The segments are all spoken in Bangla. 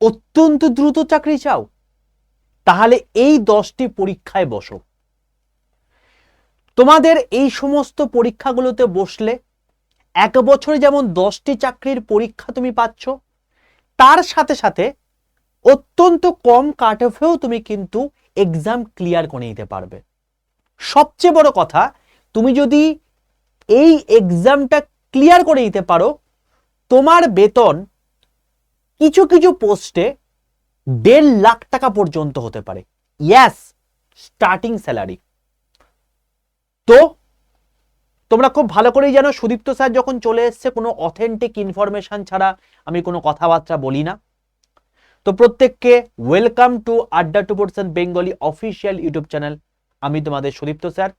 অত্যন্ত দ্রুত চাকরি চাও, তাহলে এই দশটি পরীক্ষায় বসো। তোমাদের এই সমস্ত পরীক্ষাগুলোতে বসলে এক বছরে যেমন দশটি চাকরির পরীক্ষা তুমি পাচ্ছ, তার সাথে সাথে অত্যন্ত কম কাট অফেও তুমি কিন্তু এক্সাম ক্লিয়ার করে নিতে পারবে। সবচেয়ে বড় কথা, তুমি যদি এই এক্সামটা ক্লিয়ার করে নিতে পারো, তোমার বেতন কিছু কিছু পোস্টে দেড় লাখ টাকা পর্যন্ত হতে পারে। ইয়াস স্টার্টিং স্যালারি তো তোমরা খুব ভালো করেই জানো, সুদীপ্ত স্যার যখন চলে এসছে, কোনো অথেন্টিক ইনফরমেশন ছাড়া আমি কোনো কথাবার্তা বলি না। তো প্রত্যেককে welcome to Adda two percent Bengali official YouTube channel আমি তোমাদের সুদীপ্ত স্যার।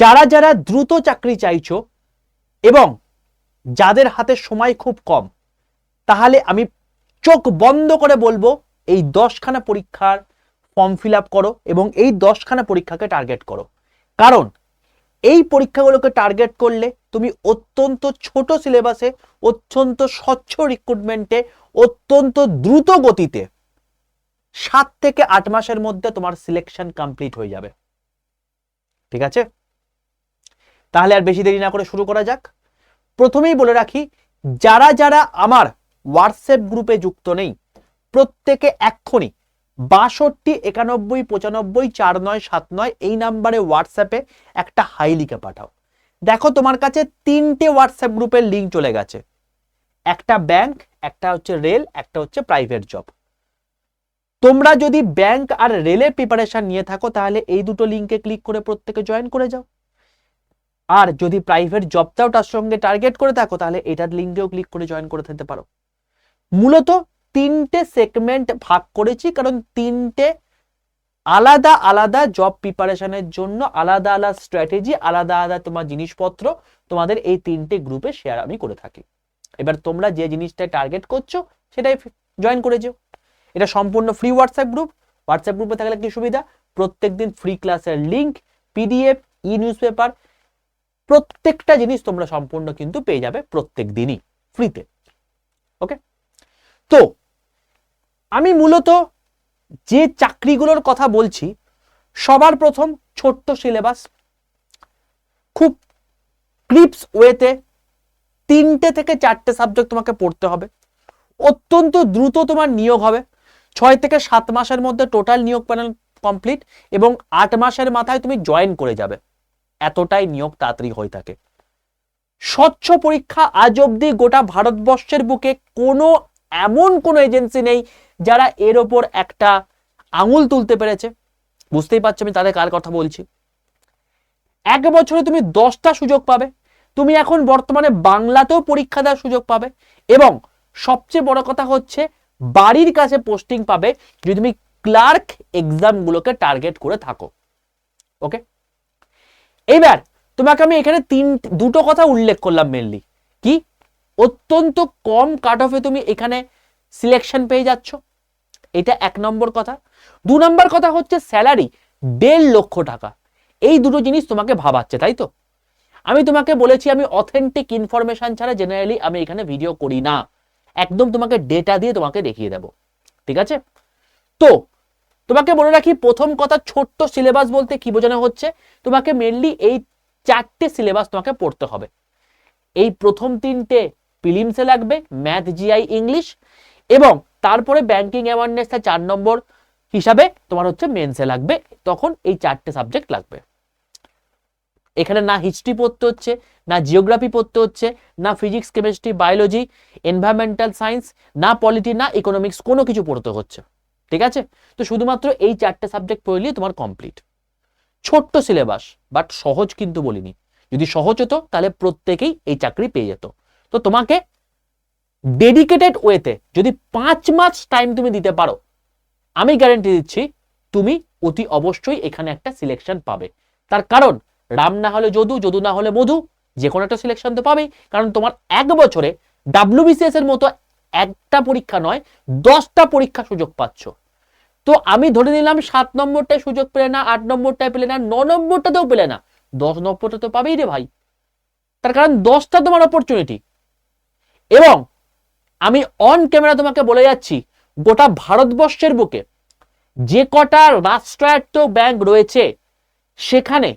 যারা যারা দ্রুত চাকরি চাইছো এবং যাদের হাতে সময় খুব কম তাহলে আমি চোখ বন্ধ করে বলব, এই দশখানা পরীক্ষার ফর্ম ফিল আপ করো এবং এই দশখানা পরীক্ষাকে টার্গেট করো। কারণ এই পরীক্ষাগুলোকে টার্গেট করলে তুমি অত্যন্ত ছোট সিলেবাসে অত্যন্ত স্বচ্ছ রিক্রুটমেন্টে অত্যন্ত দ্রুত গতিতে সাত থেকে আট মাসের মধ্যে তোমার সিলেকশন কমপ্লিট হয়ে যাবে। ঠিক আছে? তাহলে আর বেশি দেরি না করে শুরু করা যাক। প্রথমেই বলে রাখি, যারা যারা আমার হোয়াটসঅ্যাপ গ্রুপে যুক্ত নেই। প্রত্যেকে এক্ষুনি বাষট্টি, একানব্বই, পঁচানব্বই, চার নয়, সাত নয় এই নাম্বারে হোয়াটসঅ্যাপে একটা হাই লিখে পাঠাও। দেখো তোমার কাছে তিনটে হোয়াটসঅ্যাপ গ্রুপের লিঙ্ক চলে গেছে। একটা ব্যাংক একটা হচ্ছে রেল একটা হচ্ছে প্রাইভেট জব তোমরা যদি ব্যাংক আর রেলের প্রিপারেশন নিয়ে থাকো, তাহলে এই দুটো লিঙ্কে ক্লিক করে প্রত্যেকে জয়েন করে যাও। আর যদি প্রাইভেট জবটাও তার সঙ্গে টার্গেট করে থাকো, তাহলে এটার লিঙ্কেও ক্লিক করে জয়েন করে থাকতে পারো। মূলত তিনটে সেগমেন্ট ভাগ করেছি, কারণ তিনটে আলাদা আলাদা জব প্রিপারেশনের জন্য আলাদা আলাদা স্ট্র্যাটেজি আলাদা আলাদা তোমার জিনিসপত্র তোমাদের এই তিনটে গ্রুপে শেয়ার আমি করে থাকি। এবার তোমরা যে জিনিসটা টার্গেট করছ, সেটাই জয়েন করে যেও। এটা সম্পূর্ণ ফ্রি হোয়াটসঅ্যাপ গ্রুপ হোয়াটসঅ্যাপ গ্রুপে থাকলে কি সুবিধা? প্রত্যেকদিন ফ্রি ক্লাসের লিঙ্ক পিডিএফ ই নিউজ পেপার প্রত্যেকটা জিনিস তোমরা সম্পূর্ণ কিন্তু পেয়ে যাবে প্রত্যেক দিনই ফ্রিতে ওকে তো আমি মূলত যে চাকরিগুলোর কথা বলছি, সবার প্রথম ছোট্ট সিলেবাস খুব ক্রিপস ওয়েতে তিনটে থেকে চারটে সাবজেক্ট তোমাকে পড়তে হবে। অত্যন্ত দ্রুত তোমার নিয়োগ হবে। ছয় থেকে সাত মাসের মধ্যে টোটাল নিয়োগ প্যানেল কমপ্লিট এবং আট মাসের মাথায় তুমি জয়েন করে যাবে। এতটাই নিয়োগ তাড়াতাড়ি হয়ে থাকে। স্বচ্ছ পরীক্ষা আজ অব্দি গোটা ভারতবর্ষের বুকে কোনো এমন কোনো এজেন্সি নেই যারা এর ওপর একটা আঙুল তুলতে পেরেছে। বুঝতেই পারছ আমি তাদের কার কথা বলছি। এক বছরে তুমি দশটা সুযোগ পাবে। তুমি এখন বর্তমানে বাংলাতেও পরীক্ষা দেওয়ার সুযোগ পাবে এবং সবচেয়ে বড় কথা হচ্ছে বাড়ির কাছে পোস্টিং পাবে যদি তুমি ক্লার্ক এক্সামগুলোকে টার্গেট করে থাকো। ওকে এবার তোমাকে আমি এখানে তিন, দুটো কথা উল্লেখ করলাম মেনলি কি? অত্যন্ত কম কাট অফে তুমি এখানে সিলেকশন পেয়ে যাচ্ছ। এটা এক নম্বর কথা। দু নম্বর কথা হচ্ছে স্যালারি দেড় লক্ষ টাকা। এই দুটো জিনিস তোমাকে ভাবাচ্ছে, তাই তো? আমি তোমাকে বলেছি, আমি অথেন্টিক ইনফরমেশন ছাড়া জেনারেলি আমি এখানে ভিডিও করি না। একদম তোমাকে ডেটা দিয়ে তোমাকে দেখিয়ে দেব। ঠিক আছে? তো, তোমাকে বলে রাখি, প্রথম কথা, ছোট্ট সিলেবাস বলতে কি বোঝানো হচ্ছে? তোমাকে মেনলি এই চারটে সিলেবাস তোমাকে পড়তে হবে। এই প্রথম তিনটে প্রিলিমসে লাগবে, ম্যাথ, জিআই, ইংলিশ এবং তারপরে ব্যাংকিং অ্যাওয়ারনেসটা চার নম্বর হিসাবে, তোমার হচ্ছে মেন্সে লাগবে, তখন এই চারটে সাবজেক্ট লাগবে। এখানে না হিস্ট্রি পড়তে হচ্ছে, না জিওগ্রাফি পড়তে হচ্ছে, না physics, chemistry, biology, environmental science, না পলিটি, না ইকোনমিক্স, কোনো কিছু পড়তে হচ্ছে, ঠিক আছে? তো শুধুমাত্র এই চারটে সাবজেক্ট পড়লেই তোমার কমপ্লিট। ছোট্ট সিলেবাস, বাট সহজ কিন্তু বলিনি। যদি সহজ হতো, তাহলে প্রত্যেকেই এই চাকরি পেয়ে যেত। তো তোমাকে ডেডিকেটেড ওয়েতে যদি পাঁচ মাস টাইম তুমি দিতে পারো, আমি গ্যারেন্টি দিচ্ছি তুমি অতি অবশ্যই এখানে একটা সিলেকশন পাবে। তার কারণ, রাম না হলে যদু যদু না হলে মধু যে কোনো একটা সিলেকশন তো পাবেই। কারণ তোমার এক বছরে ডাব্লিউবিসিএস এর মতো একটা পরীক্ষা নয়, দশটা পরীক্ষা সুযোগ পাচ্ছ। তো আমি ধরে নিলাম সাত নম্বরটায় সুযোগ পেলে না, আট নম্বরটায় পেলে না, ন নম্বরটাতেও পেলে না, দশ নম্বরটা তো পাবেই রে ভাই। তার কারণ দশটা তোমার অপরচুনিটি এবং আমি অন ক্যামেরা তোমাকে বলে যাচ্ছি, গোটা ভারতবর্ষের বুকে যে কটা রাষ্ট্রায়ত্ত ব্যাংক রয়েছে, সেখানে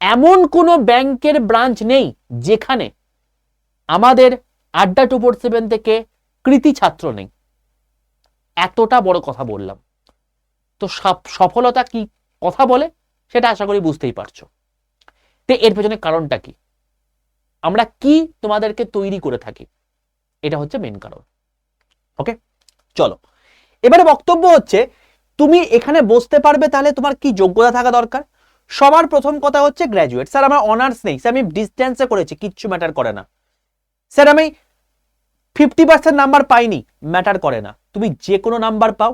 এমন কোনো ব্যাংকের ব্রাঞ্চ নেই যেখানে আমাদের আড্ডা টু ফোর সেভেন থেকে কৃতি ছাত্র নেই। এতটা বড় কথা বললাম। তো সফ- সফলতা কি কথা বলে? সেটা আশা করি বুঝতেই পারছ। তো এর পেছনে কারণটা কি? আমরা কি তোমাদেরকে তৈরি করে থাকি? এটা হচ্ছে মেন কারণ। ওকে চলো। এবারে বক্তব্য হচ্ছে, তুমি এখানে বসতে পারবে তাহলে তোমার কি যোগ্যতা থাকা দরকার? সবার প্রথম কথা হচ্ছে গ্র্যাজুয়েট স্যার, আমার অনার্স নেই। স্যার, আমি ডিস্টেন্সে করেছি, কিচ্ছু ম্যাটার করে না। স্যার, আমি ফিফটি পার্সেন্ট নাম্বার পাইনি ম্যাটার করে না। তুমি যে কোনো নাম্বার পাও।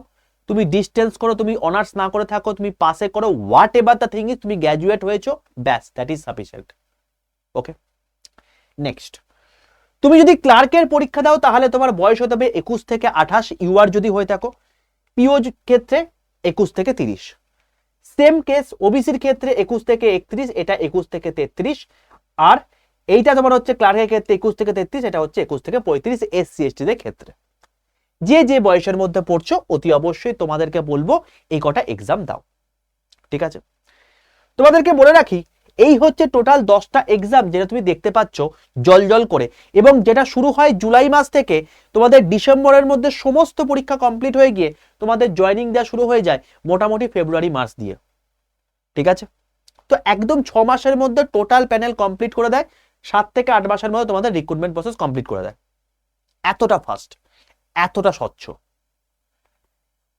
তুমি ডিস্টেন্স করো, তুমি অনার্স না করে থাকো, তুমি পাসে করো whatever the thing is তুমি গ্র্যাজুয়েট হয়েছো, ব্যাস that is sufficient okay next তুমি যদি ক্লার্কের পরীক্ষা দাও, তাহলে তোমার বয়স হতে হবে একুশ থেকে আঠাশ ইউআর যদি হয়ে থাকো পিও ক্ষেত্রে একুশ থেকে তিরিশ। সেম কেস ওবিসির ক্ষেত্রে একুশ থেকে একত্রিশ, এটা একুশ থেকে তেত্রিশ, আর এইটা তোমার হচ্ছে ক্লার্কের ক্ষেত্রে একুশ থেকে তেত্রিশ, এটা হচ্ছে একুশ থেকে পঁয়ত্রিশ এসসি এসটিদের ক্ষেত্রে। যে যে বয়সের মধ্যে পড়ছো, অতি অবশ্যই তোমাদেরকে বলব, এই কটা এক্সাম দাও। ঠিক আছে? তোমাদেরকে বলে রাখি এই হচ্ছে টোটাল দশটা এক্সাম যেটা তুমি দেখতে পাচ্ছ জল জল করে। এবং যেটা শুরু হয় জুলাই মাস থেকে, তোমাদের ডিসেম্বরের মধ্যে সমস্ত পরীক্ষা কমপ্লিট হয়ে গিয়ে তোমাদের জয়নিং দেওয়া শুরু হয়ে যায় মোটামুটি ফেব্রুয়ারি মাস দিয়ে। ঠিক আছে? তো একদম ছ মাসের মধ্যে টোটাল প্যানেল কমপ্লিট করে দেয়, সাত থেকে আট মাসের মধ্যে তোমাদের রিক্রুটমেন্ট প্রসেস কমপ্লিট করে দেয়। এতটা ফাস্ট এতটা স্বচ্ছ।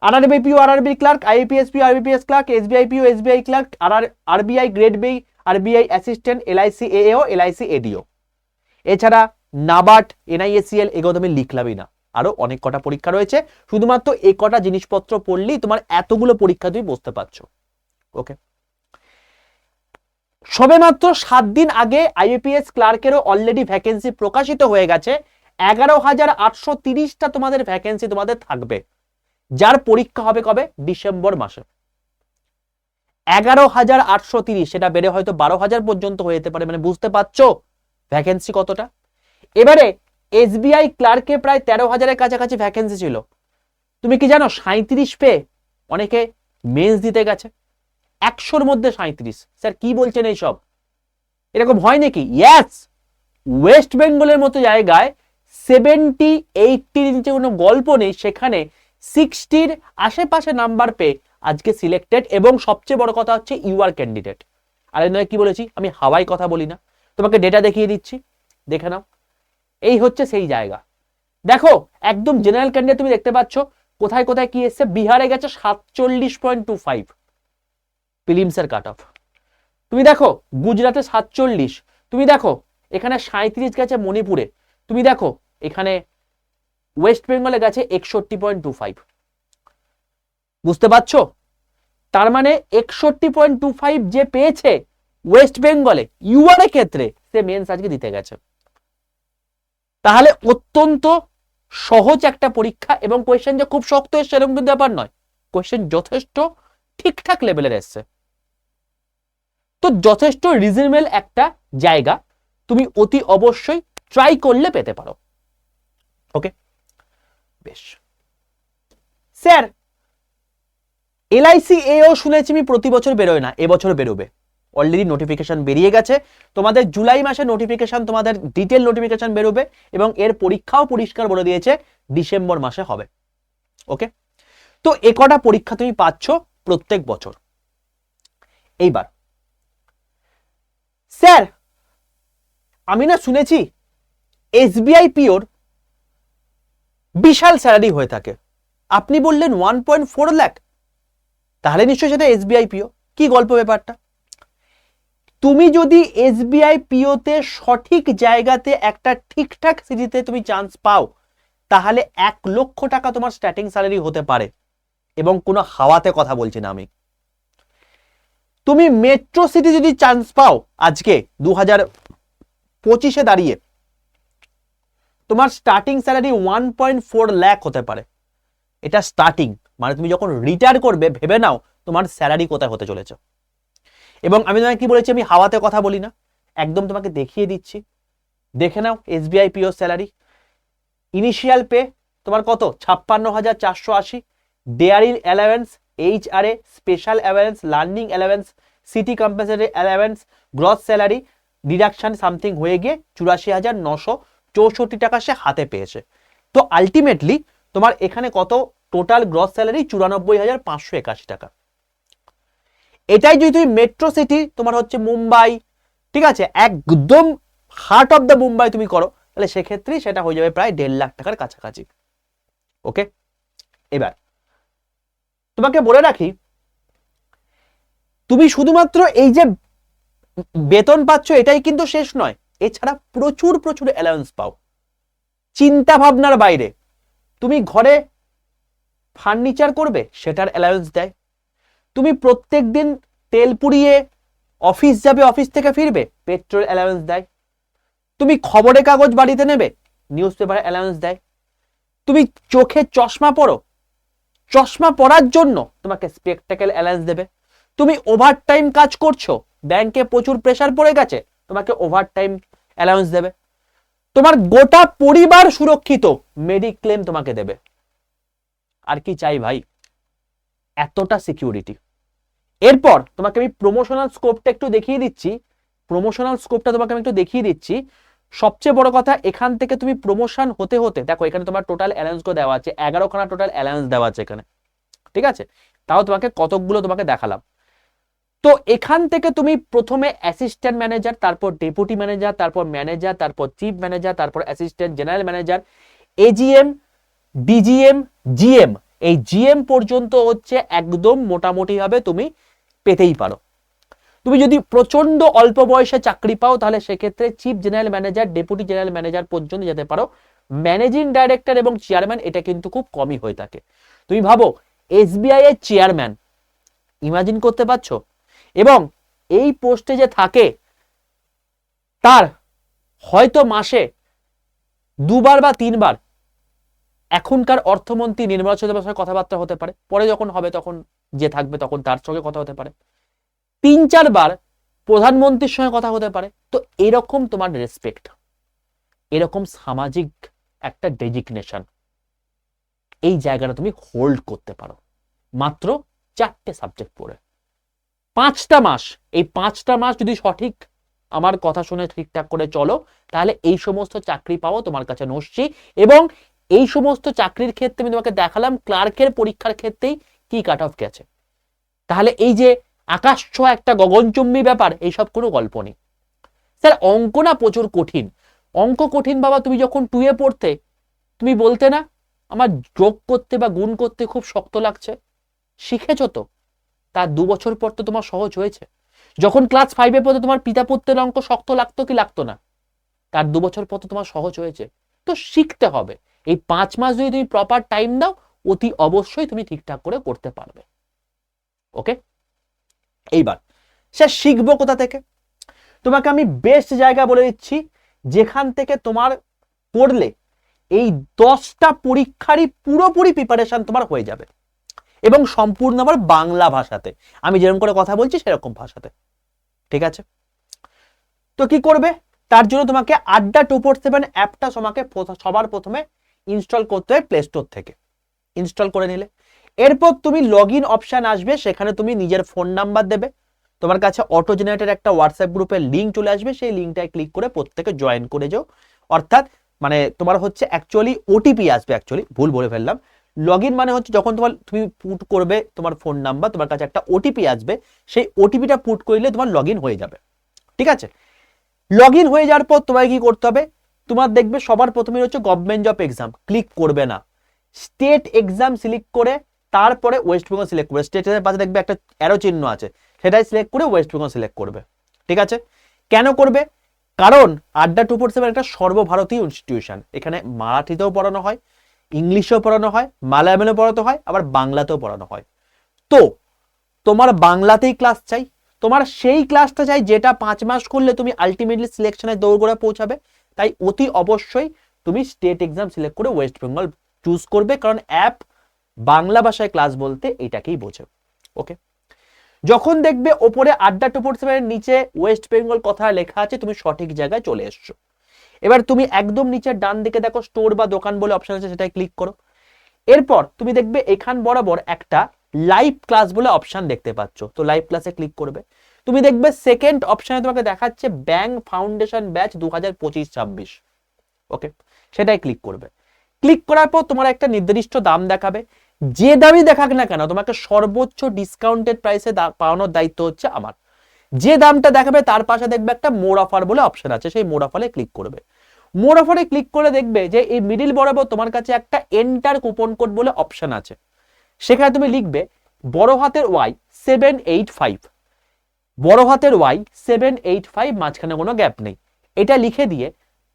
RRB PO RRB clerk IPS PO IBPS clerk SBI PO SBI clerk আর RBI grade B RBI assistant LIC AO LIC ADO এছাড়া নাবার্ড এনআইএসিএল এগুলো তুমি লিখলামই না। আরও অনেক কটা পরীক্ষা রয়েছে। শুধুমাত্র এই কটা জিনিসপত্র পড়লেই তোমার এতগুলো পরীক্ষা তুমি বসতে পারছ। ওকে। সবেমাত্র সাত দিন আগে আইএপিএস ক্লার্কেরও অলরেডি ভ্যাকেন্সি প্রকাশিত হয়ে গেছে। এগারো হাজার আটশো তিরিশটা তোমাদের ভ্যাকেন্সি তোমাদের থাকবে। যার পরীক্ষা হবে কবে? ডিসেম্বর মাসে। এগারো হাজার আটশো তিরিশ, সেটা বেড়ে হয়তো বারো হাজার পর্যন্ত হয়ে যেতে পারে মানে বুঝতে পারছ? ভ্যাকেন্সি কতটা? এবারে এসবিআই ক্লার্কে প্রায় তেরো হাজারের কাছাকাছি ভ্যাকেন্সি ছিল। তুমি কি জানো সাঁত্রিশ পেয়ে অনেকে মেন্স দিতে গেছে। একশোর মধ্যে সাঁত্রিশ স্যার, কি বলছেন এইসব? এরকম হয় নাকি? ইয়াস ওয়েস্ট বেঙ্গলের মতো জায়গায় সেভেন্টি এইটটির নিচে কোনো গল্প নেই, সেখানে সিক্সটির আশেপাশে নাম্বার পেয়ে আজকে সিলেক্টেড এবং সবচেয়ে বড় কথা হচ্ছে ইউআর ক্যান্ডিডেট আর নয়, কি বলেছি? আমি হাওয়াই কথা বলি না। তোমাকে ডেটা দেখিয়ে দিচ্ছি। দেখে নাও। এই হচ্ছে সেই জায়গা। দেখো, একদম জেনারেল ক্যান্ডিডেট তুমি দেখতে পাচ্ছ। কোথায় কোথায় কি এসছে? বিহারে গেছে সাতচল্লিশ পয়েন্ট টু ফাইভ। প্রিলিমসের কাট অফ তুমি দেখো, গুজরাটে সাতচল্লিশ। তুমি দেখো, এখানে সাঁত্রিশ গেছে মণিপুরে। তুমি দেখো, এখানে ওয়েস্ট বেঙ্গলে গেছে একষট্টি পয়েন্ট টু ফাইভ। বুঝতে পারছ? তার মানে একষট্টি পয়েন্ট টু ফাইভ যে পেয়েছে ওয়েস্ট বেঙ্গলে ইউআর এর ক্ষেত্রে, সে মেন্স আজকে দিতে গেছে। তাহলে অত্যন্ত সহজ একটা পরীক্ষা এবং কোয়েশ্চেন যে খুব শক্ত এসছে এরকম কিন্তু ব্যাপার নয়। কোয়েশ্চেন যথেষ্ট ঠিকঠাক লেভেলের এসছে। তো যথেষ্ট রিজনেবল একটা জায়গা তুমি অতি অবশ্যই ট্রাই করলে পেতে পারো। ওকে বেশ। স্যার এলআইসি এও শুনেছি আমি প্রতি বছর বেরোয় না এবছর বেরোবে। অলরেডি নোটিফিকেশন বেরিয়ে গেছে। তোমাদের জুলাই মাসে নোটিফিকেশন তোমাদের ডিটেল নোটিফিকেশন বেরোবে এবং এর পরীক্ষাও পরিষ্কার বলে দিয়েছে, ডিসেম্বর মাসে হবে। ওকে তো এ কটা পরীক্ষা তুমি পাচ্ছ প্রত্যেক বছর। এইবার। স্যার আমি না শুনেছি এসবিআই পিওর বিশাল স্যালারি হয়ে থাকে। আপনি বললেন ওয়ান পয়েন্ট ফোর ল্যাক তাহলে নিশ্চয়ই সেটা এসবিআই পিও কি গল্প ব্যাপারটা? তুমি যদি এসবিআই পিওতে সঠিক জায়গাতে একটা ঠিকঠাক সিটিতে তুমি চান্স পাও, তাহলে এক লক্ষ টাকা তোমার স্টার্টিং স্যালারি হতে পারে। এবং কোনো হাওয়াতে কথা বলছি না আমি। তুমি মেট্রো সিটি যদি চান্স পাও আজকে দু হাজার পঁচিশে দাঁড়িয়ে, তোমার starting salary one point four হতে পারে। এটা স্টার্টিং মানে তুমি যখন রিটায়ার করবে, ভেবে নাও তোমার স্যালারি কোথায় হতে চলেছে। এবং আমি তোমাকে কি বলেছি? আমি হাওয়াতে কথা বলি না। একদম তোমাকে দেখিয়ে দিচ্ছি। দেখে নাও SBI PO salary initial pay তোমার কত? ছাপ্পান্ন হাজার চারশো আশি। Dearness allowance H R A special allowance learning allowance city compulsory allowance gross salary deduction something হয়ে গিয়ে চুরাশি হাজার নশো চৌষট্টি টাকা সে হাতে পেয়েছে। তো আলটিমেটলি তোমার এখানে কত? টোটাল গ্রস স্যালারি চুরানব্বই হাজার পাঁচশো একাশি টাকা। এটাই যদি তুমি মেট্রো সিটি তোমার হচ্ছে মুম্বাই, ঠিক আছে? একদম হার্ট অফ দ্য মুম্বাই তুমি করো, তাহলে সেক্ষেত্রেই সেটা হয়ে যাবে প্রায় দেড় লাখ টাকার কাছাকাছি। ওকে? এবার, তোমাকে বলে রাখি, তুমি শুধুমাত্র এই যে বেতন পাচ্ছ, এটাই কিন্তু শেষ নয়, এছাড়া প্রচুর প্রচুর অ্যালাউন্স পাও। চিন্তা ভাবনার বাইরে। তুমি ঘরে ফার্নিচার করবে, সেটার অ্যালাউন্স দেয়। তুমি প্রত্যেক দিন তেল পুড়িয়ে অফিস যাবে অফিস থেকে ফিরবে পেট্রোল অ্যালাউন্স দেয়। তুমি খবরের কাগজ বাড়িতে নেবে নিউজ পেপার অ্যালাউন্স দেয়। তুমি চোখে চশমা পরো, চশমা পরার জন্য তোমাকে স্পেকটাকেল অ্যালাউন্স দেবে। তুমি ওভার টাইম কাজ করছ ব্যাংকে প্রচুর প্রেসার পড়ে গেছে, তোমাকে ওভার টাইম অ্যালাউন্স দেবে। তোমার গোটা পরিবার সুরক্ষিত মেডিক্লেম তোমাকে দেবে। আর কি চাই ভাই? এতটা সিকিউরিটি এরপর তোমাকে আমি প্রমোশনাল স্কোপটা একটু দেখিয়ে দিচ্ছি। প্রমোশনাল স্কোপটা তোমাকে আমি একটু দেখিয়ে দিচ্ছি। সবচেয়ে বড় কথা, এখান থেকে তুমি প্রমোশন হতে হতে, দেখো এখানে তোমার টোটাল অ্যালাউন্স করে দেওয়া আছে, এগারোখানা টোটাল অ্যালাউন্স দেওয়া আছে এখানে। ঠিক আছে? তাও তোমাকে কতকগুলো তোমাকে দেখালাম। তো এখান থেকে তুমি প্রথমে অ্যাসিস্ট্যান্ট ম্যানেজার তারপর ডেপুটি ম্যানেজার তারপর ম্যানেজার তারপর চিফ ম্যানেজার তারপর assistant general manager AGM DGM GM এই জিএম পর্যন্ত হচ্ছে একদম মোটামুটি ভাবে তুমি পেতেই পারো। তুমি যদি প্রচণ্ড অল্প বয়সে চাকরি পাও, তাহলে সেক্ষেত্রে chief general manager deputy general manager পর্যন্ত যেতে পারো। ম্যানেজিং ডাইরেক্টর এবং চেয়ারম্যান এটা কিন্তু খুব কমই হয়ে থাকে। তুমি ভাবো এসবিআই এর চেয়ারম্যান ইমাজিন করতে পারছ? এবং এই পোস্টে যে থাকে, তার হয়তো মাসে দুবার বা তিনবার এখনকার অর্থমন্ত্রী নির্মলা সীতারামনের সঙ্গে কথাবার্তা হতে পারে। পরে যখন হবে, তখন যে থাকবে, তখন তার সঙ্গে কথা হতে পারে। তিন চারবার প্রধানমন্ত্রীর সঙ্গে কথা হতে পারে। তো এরকম তোমার রেসপেক্ট এরকম সামাজিক একটা ডেজিগনেশন এই জায়গাটা তুমি হোল্ড করতে পারো। মাত্র চারটে সাবজেক্ট পড়ে। পাঁচটা মাস, এই পাঁচটা মাস যদি সঠিক আমার কথা শুনে ঠিকঠাক করে চলো, তাহলে এই সমস্ত চাকরি পাওয়া তোমার কাছে নস্যি এবং এই সমস্ত চাকরির ক্ষেত্রে আমি তোমাকে দেখালাম, ক্লার্কের পরীক্ষার ক্ষেত্রেই কি কাট অফ গেছে। তাহলে এই যে আকাশ ছোঁয়া একটা গগনচুম্বী ব্যাপার, এইসব কোনো গল্প নেই। স্যার, অঙ্ক না প্রচুর কঠিন। অঙ্ক কঠিন বাবা, তুমি যখন টুয়ে পড়তে, তুমি বলতে না, আমার যোগ করতে বা গুণ করতে খুব শক্ত লাগছে। শিখেছো তো? তার দু বছর পর তো তোমার সহজ হয়েছে। যখন ক্লাস ফাইভে পড়তে তোমার পিতা পুত্রের অঙ্ক শক্ত লাগতো কি লাগতো না? তার দু বছর পর তো তোমার সহজ হয়েছে। তো শিখতে হবে। এই পাঁচ মাস যদি তুমি প্রপার টাইম দাও, অতি অবশ্যই তুমি ঠিকঠাক করে করতে পারবে। ওকে এইবার, সে শিখব কোথা থেকে? তোমাকে আমি বেস্ট জায়গা বলে দিচ্ছি, যেখান থেকে তোমার পড়লে এই দশটা পরীক্ষারই পুরোপুরি প্রিপারেশন তোমার হয়ে যাবে। এবং সম্পূর্ণ আবার বাংলা ভাষাতে। আমি যেরকম করে কথা বলছি, সেরকম ভাষাতে। ঠিক আছে? তো কি করবে? তার জন্য তোমাকে আড্ডা টু ফোর সেভেন অ্যাপটা তোমাকে সবার প্রথমে ইনস্টল করতে হয় প্লে স্টোর থেকে। ইনস্টল করে নিলে। এরপর তুমি লগ ইন অপশান আসবে, সেখানে তুমি নিজের ফোন নাম্বার দেবে। তোমার কাছে অটো জেনারেটের একটা হোয়াটসঅ্যাপ গ্রুপের লিঙ্ক চলে আসবে, সেই লিঙ্কটায় ক্লিক করে প্রত্যেকে জয়েন করে যাও। অর্থাৎ মানে তোমার হচ্ছে অ্যাকচুয়ালি ওটিপি আসবে অ্যাকচুয়ালি ভুল বলে ফেললাম। লগ ইন মানে হচ্ছে যখন তোমার, তুমি পুট করবে তোমার ফোন নাম্বার তোমার কাছে একটা ওটিপি আসবে, সেই ওটিপিটা পুট করলে তোমার লগ হয়ে যাবে। ঠিক আছে? লগ হয়ে যাওয়ার পর তোমায় কি করতে হবে? তোমার দেখবে সবার প্রথমে হচ্ছে গভর্নমেন্ট জব এক্সাম ক্লিক করবে না। স্টেট এক্সাম সিলেক্ট করে তারপরে ওয়েস্ট বেঙ্গল সিলেক্ট করবে। স্টেটের পাশে দেখবে একটা অ্যারো চিহ্ন আছে, সেটাই সিলেক্ট করে ওয়েস্ট বেঙ্গল সিলেক্ট করবে। ঠিক আছে? কেন করবে? কারণ আড্ডা টু ফোর সেভেন একটা সর্বভারতীয় ইনস্টিটিউশন এখানে মারাঠিতেও পড়ানো হয়, ইংলিশেও পড়ানো হয় মালায়ামেও পড়াতে হয়, আবার বাংলাতেও পড়ানো হয়। তো, তোমার বাংলাতেই ক্লাস চাই, তোমার সেই ক্লাসটা চাই যেটা পাঁচ মাস করলে তুমি আলটিমেটলি সিলেকশনে দৌড় করে পৌঁছাবে। তাই অতি অবশ্যই তুমি স্টেট এক্সাম সিলেক্ট করে ওয়েস্ট বেঙ্গল চুজ করবে, কারণ অ্যাপ বাংলা ভাষায় ক্লাস বলতে এটাকেই বোঝে। ওকে যখন দেখবে ওপরে আড্ডা টু ফোর সেভেনের নিচে ওয়েস্ট বেঙ্গল কথা লেখা আছে, তুমি সঠিক জায়গায় চলে এসছো। এবার তুমি একদম নিচের ডান দিকে দেখো স্টোর বা দোকান বলে অপশন আছে সেটাই ক্লিক করো। এরপর তুমি দেখবে এখান বরাবর একটা লাইভ ক্লাস বলে অপশন দেখতে পাচ্ছ। তো লাইভ ক্লাসে ক্লিক করবে। তুমি দেখবে সেকেন্ড অপশনে তোমাকে দেখাচ্ছে ব্যাংক ফাউন্ডেশন ব্যাচ দু হাজার পঁচিশ ছাব্বিশ। ওকে সেটাই ক্লিক করবে। ক্লিক করার পর তোমার একটা নির্দিষ্ট দাম দেখাবে। যে দামই দেখাক না কেন, তোমাকে সর্বোচ্চ ডিসকাউন্টেড প্রাইসে পাওয়ানোর দায়িত্ব হচ্ছে আমার। যে দামটা দেখাবে, তার পাশে দেখবে একটা মোর অফার বলে অপশন আছে, সেই মোর অফারে ক্লিক করবে। মোর অফারে ক্লিক করে দেখবে যে এই মিডিল বরাবর তোমার কাছে একটা এন্টার কুপন কোড বলে অপশন আছে। সেখানে তুমি লিখবে, বড় হাতের ওয়াই সেভেন এইট ফাইভ বড় হাতের ওয়াই সেভেন এইট ফাইভ মাঝখানে কোনো গ্যাপ নেই। এটা লিখে দিয়ে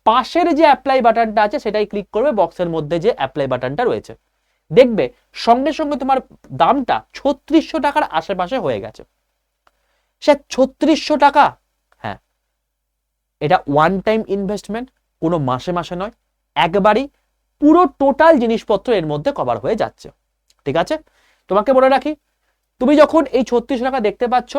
পাশের যে অ্যাপ্লাই বাটনটা আছে, সেটাই ক্লিক করবে বক্সের মধ্যে যে অ্যাপ্লাই বাটনটা রয়েছে। দেখবে, সঙ্গে সঙ্গে তোমার দামটা ছত্রিশশো টাকার আশেপাশে হয়ে গেছে। সে ছত্রিশশো টাকা হ্যাঁ এটা ওয়ান টাইম ইনভেস্টমেন্ট কোনো মাসে মাসে নয়, একবারই পুরো টোটাল জিনিসপত্র এর মধ্যে কভার হয়ে যাচ্ছে। ঠিক আছে? তোমাকে বলে রাখি, তুমি যখন এই ছত্রিশশো টাকা দেখতে পাচ্ছ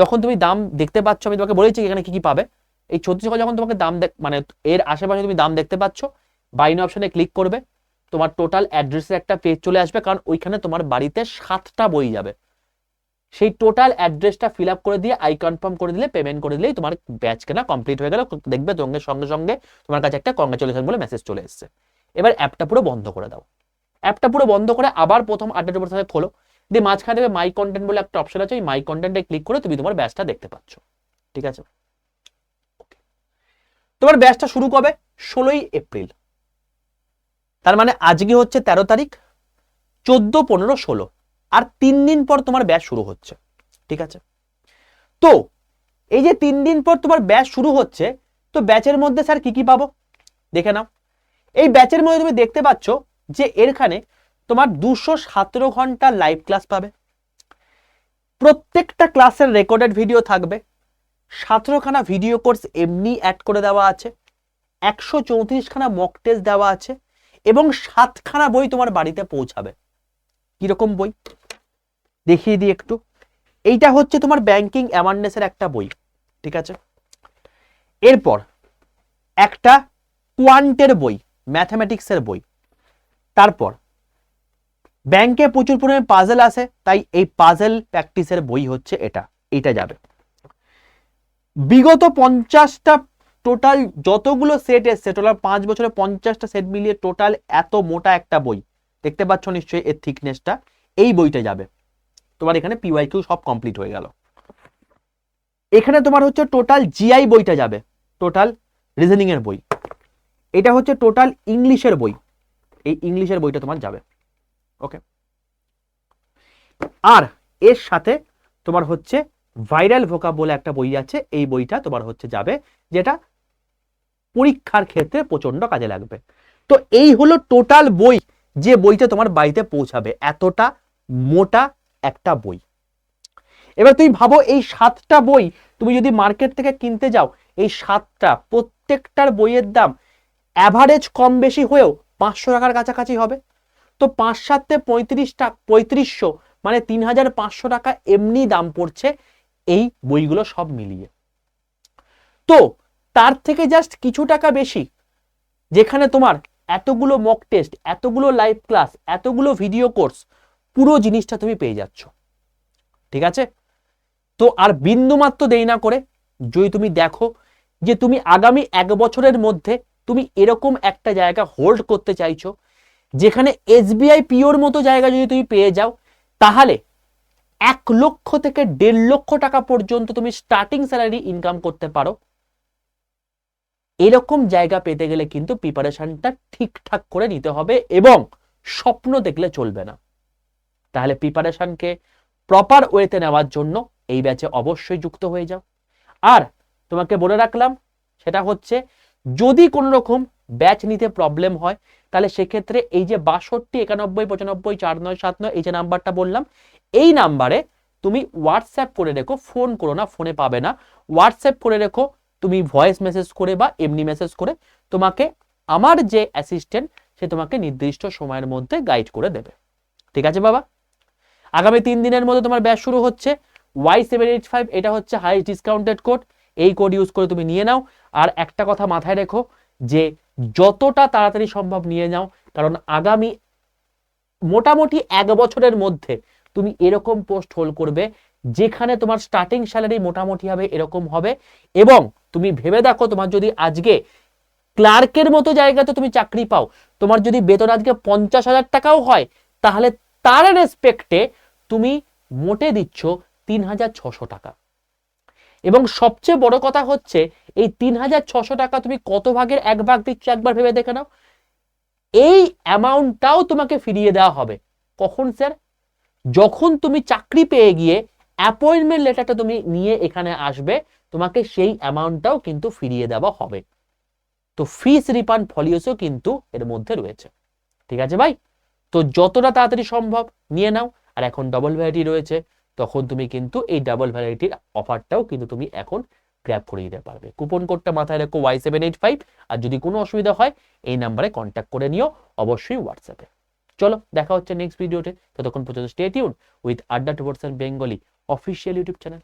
যখন তুমি দাম দেখতে পাচ্ছ, আমি তোমাকে বলেছি এখানে কি কি পাবে। এই ছত্রিশ টাকা যখন তোমাকে দাম মানে এর আশেপাশে তুমি দাম দেখতে পাচ্ছ বাইন অপশনে ক্লিক করবে। তোমার টোটাল অ্যাড্রেসের একটা পেজ চলে আসবে, কারণ ওইখানে তোমার বাড়িতে সাতটা বই যাবে। সেই টোটাল অ্যাড্রেসটা ফিল আপ করে দিয়ে আই কনফার্ম করে দিলে পেমেন্ট করে দিলেই তোমার ব্যাচ কেনা কমপ্লিট হয়ে গেল। দেখবে সঙ্গে সঙ্গে সঙ্গে তোমার কাছে একটা কংগ্রেচুলেশন বলে মেসেজ চলে এসছে। এবার অ্যাপটা পুরো বন্ধ করে দাও। অ্যাপটা পুরো বন্ধ করে আবার প্রথম উপর সাথে খোলো। দিয়ে মাঝখানে দেবে মাই কন্টেন্ট বলে একটা অপশন আছে ওই মাই কন্টেন্টে ক্লিক করে তুমি তোমার ব্যাচটা দেখতে পাচ্ছ। ঠিক আছে? তোমার ব্যাচটা শুরু কবে? ষোলোই এপ্রিল। তার মানে আজকে হচ্ছে তেরো তারিখ, চোদ্দ, পনেরো, ষোলো। আর তিন দিন পর তোমার ব্যাচ শুরু হচ্ছে। ঠিক আছে? তো, এই যে তিন দিন পর তোমার ব্যাচ শুরু হচ্ছে, তো ব্যাচের মধ্যে স্যার কি কি পাবো? দেখে নাও। এই ব্যাচের মধ্যে তুমি দেখতে পাচ্ছ যে এরখানে তোমার দুশো সতেরো ঘণ্টা লাইভ ক্লাস পাবে। প্রত্যেকটা ক্লাসের রেকর্ডেড ভিডিও থাকবে। সতেরোখানা ভিডিও কোর্স এমনি অ্যাড করে দেওয়া আছে। একশো চৌত্রিশখানা মক টেস্ট দেওয়া আছে এবং সাতখানা বই তোমার বাড়িতে পৌঁছাবে। কীরকম বই? দেখিয়ে দিই একটু। এইটা হচ্ছে তোমার ব্যাংকিং অ্যাওয়ারনেসের একটা বই, ঠিক আছে? এরপর একটা কোয়ান্টের বই ম্যাথামেটিক্সের বই। তারপর ব্যাংকে প্রচুর পরিমাণে পাজেল আসে তাই এই পাজেল প্র্যাকটিসের বই হচ্ছে এটা এটা যাবে। বিগত পঞ্চাশটা টোটাল যতগুলো সেট এসছে টোটাল পাঁচ বছরে পঞ্চাশটা সেট মিলিয়ে টোটাল এত মোটা একটা বই, দেখতে পাচ্ছ নিশ্চয়ই এর থিকনেসটা এই বইটা যাবে। তোমার এখানে পিওয়াই কিউ সব কমপ্লিট হয়ে গেল। এখানে তোমার হচ্ছে টোটাল জিআই বইটা যাবে টোটাল রিজনিং এর বই। এটা হচ্ছে টোটাল ইংলিশের বই, এই ইংলিশের বইটা তোমার যাবে। ওকে আর এর সাথে তোমার হচ্ছে ভাইরাল ভোকা বলে একটা বই আছে, এই বইটা তোমার হচ্ছে যাবে, যেটা পরীক্ষার ক্ষেত্রে প্রচণ্ড কাজে লাগবে। তো এই হলো টোটাল বই যে বইটা তোমার বাড়িতে পৌঁছাবে, এতটা মোটা একটা বই। এবার তুমি ভাবো এই সাতটা বই তুমি যদি মার্কেট থেকে কিনতে যাও, এই সাতটা প্রত্যেকটার বইয়ের দাম অ্যাভারেজ কম বেশি হয়েও পাঁচশো টাকার কাছাকাছি হবে। তো পাঁচ সাতে পঁয়ত্রিশ টাকা পঁয়ত্রিশশো মানে তিন হাজার পাঁচশো টাকা এমনি দাম পড়ছে। এই বইগুলো সব মিলিয়ে। তো তার থেকে জাস্ট কিছু টাকা বেশি, যেখানে তোমার এতগুলো মক টেস্ট এতগুলো লাইভ ক্লাস এতগুলো ভিডিও কোর্স পুরো জিনিসটা তুমি পেয়ে যাচ্ছ। ঠিক আছে? তো আর বিন্দুমাত্র দেরি না করে যদি তুমি দেখো যে তুমি আগামী এক বছরের মধ্যে তুমি এরকম একটা জায়গা হোল্ড করতে চাইছো যেখানে এসবিআই পিওর মতো জায়গা যদি তুমি পেয়ে যাও, তাহলে এক লক্ষ থেকে দেড় লক্ষ টাকা পর্যন্ত তুমি স্টার্টিং স্যালারি ইনকাম করতে পারো। এরকম জায়গা পেতে গেলে কিন্তু প্রিপারেশনটা ঠিকঠাক করে নিতে হবে এবং স্বপ্ন দেখলে চলবে না। তাহলে প্রিপারেশনকে প্রপার ওয়েতে নেওয়ার জন্য এই ব্যাচে অবশ্যই যুক্ত হয়ে যাও। আর তোমাকে বলে রাখলাম, সেটা হচ্ছে যদি কোনো রকম ব্যাচ নিতে প্রবলেম হয় তাহলে সেক্ষেত্রে এই যে বাষট্টি, একানব্বই, পঁচানব্বই, চার নয়, সাত নয়, এই যে নাম্বারটা বললাম, এই নাম্বারে তুমি হোয়াটসঅ্যাপ করে রেখো, ফোন করো না, ফোনে পাবে না। হোয়াটসঅ্যাপ করে রেখো, তুমি ভয়েস মেসেজ করে বা এমনি মেসেজ করে তোমাকে আমার যে অ্যাসিস্ট্যান্ট সে তোমাকে নির্দিষ্ট সময়ের মধ্যে গাইড করে দেবে। ঠিক আছে বাবা? আগামী তিন দিনের মধ্যে তোমার ব্যাচ শুরু হচ্ছে। ওয়াই সেভেন এইট ফাইভ এটা হচ্ছে হাই ডিসকাউন্টেড কোড এই কোড ইউজ করে তুমি নিয়ে নাও। আর একটা কথা মাথায় রেখো যে যতটা তাড়াতাড়ি সম্ভব নিয়ে নাও, কারণ আগামী মোটামুটি এক বছরের মধ্যে তুমি এরকম পোস্ট হোল্ড করবে, যেখানে তোমার স্টার্টিং স্যালারি মোটামুটি হবে এরকম হবে এবং তুমি ভেবে দেখো তোমার যদি আজকে ক্লার্কের মতো জায়গাতে তুমি চাকরি পাও, তোমার যদি বেতন আজকে পঞ্চাশ হাজার টাকাও হয়, তাহলে তার রেসপেক্টে তুমি মোটে দিচ্ছ তিন হাজার ছশো টাকা। এবং সবচেয়ে বড় কথা হচ্ছে, এই তিন হাজার ছশো টাকা তুমি কত ভাগের এক ভাগ দিচ্ছ একবার ভেবে দেখে নাও। এই অ্যামাউন্টটাও তোমাকে ফিরিয়ে দেওয়া হবে। কখন, স্যার? যখন তুমি চাকরি পেয়ে গিয়ে অ্যাপয়েন্টমেন্ট লেটারটা তুমি নিয়ে এখানে আসবে, তোমাকে সেই অ্যামাউন্টটাও কিন্তু ফিরিয়ে দেওয়া হবে। তো ফিস রিফান্ড পলিসিও কিন্তু এর মধ্যে রয়েছে। ঠিক আছে ভাই? তো যতটা তাড়াতাড়ি সম্ভব নিয়ে নাও। আর এখন ডবল ভ্যারাইটি রয়েছে। তখন তুমি কিন্তু এই ডাবল ভ্যারাইটির অফারটাও কিন্তু তুমি এখন গ্র্যাব করে দিতে পারবে। কুপন কোডটা মাথায় রেখো ওয়াই সেভেন এইট ফাইভ আর যদি কোনো অসুবিধা হয়, এই নাম্বারে কন্ট্যাক্ট করে নিও অবশ্যই হোয়াটসঅ্যাপে চলো, দেখা হচ্ছে নেক্সট ভিডিওতে ততক্ষণ পর্যন্ত stay tune with Adda towards Bengali official YouTube channel